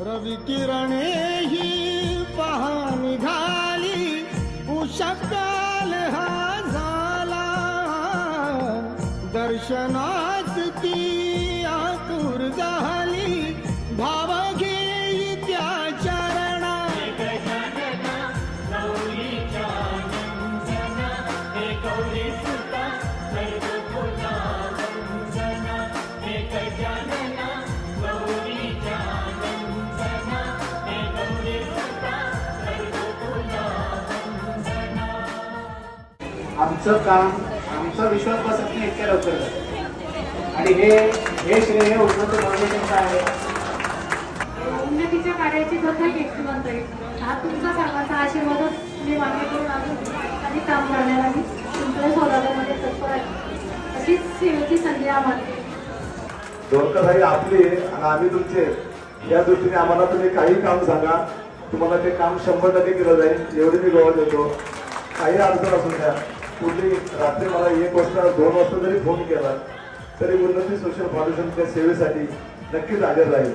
रवी किरणे ही पहा निघाली उषकाल हा झाला. दर्शनात ती आतुर झाली. भाव घेई त्या चरणा. आमचं काम आमचा विश्वास बसत नाही इतक्या लवकर. आणि हे हे श्रेय उन्नत फाउंडेशनचं आहे. उन्नतीच्या कार्याची आहे. हा तुमचा सर्वांचा आशीर्वादच मी मान्य करून अजून अधिक काम करण्याला मी तुमच्या सौदागरमध्ये तत्पर आहे. अशीच सेवेची संधी आम्हाला दोरकासाई आपली आणि आम्ही तुमचे या दृष्टीने आम्हाला तुम्ही काही काम सांगा. तुम्हाला ते काम शंभर टक्के केलं जाईल. एवढी मी गोवा देतो. काही अडचण असून द्या. पुढली रात्री मला एक वाजता दोन वाजता जरी फोन केला तरी उन्नती सोशल फाउंडेशनच्या सेवेसाठी नक्कीच हजर राहील.